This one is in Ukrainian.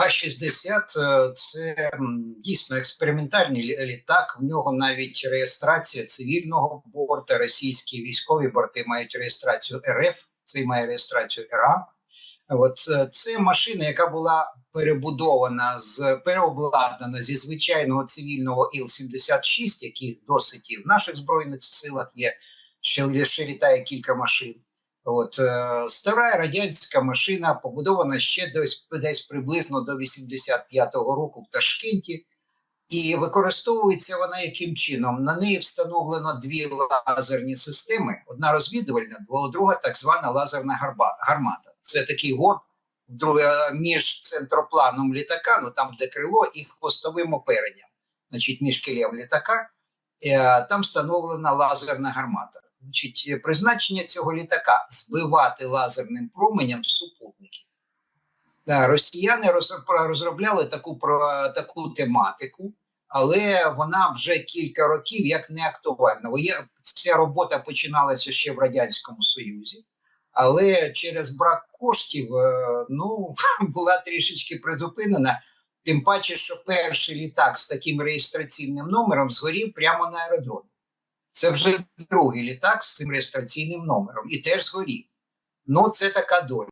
А-60 е, це дійсно експериментальний літак. В нього навіть реєстрація цивільного борту. Російські військові борти мають реєстрацію РФ, цей має реєстрацію РА. От е, це машина, яка була перебудована з переобладнана зі звичайного цивільного Іл-76, яких досить і в наших збройних силах є. Ще, ще літає кілька машин. От е, стара радянська машина побудована ще десь, десь приблизно до 85-го року в Ташкенті, і використовується вона яким чином? На неї встановлено дві лазерні системи: одна розвідувальна, друга так звана лазерна гарба, гармата. Це такий горб друге, між центропланом літака, ну там де крило, і хвостовим оперенням. Значить, між килем літака е, там встановлена лазерна гармата. Значить, е, призначення цього літака збивати лазерним променем супутників. Да, росіяни розробляли таку, про, таку тематику, але вона вже кілька років як не актуальна. Ця робота починалася ще в Радянському Союзі, але через брак коштів е, ну, була трішечки призупинена. Тим паче, що перший літак з таким реєстраційним номером згорів прямо на аеродромі. Це вже другий літак з цим реєстраційним номером і теж згорів. Ну, це така доля.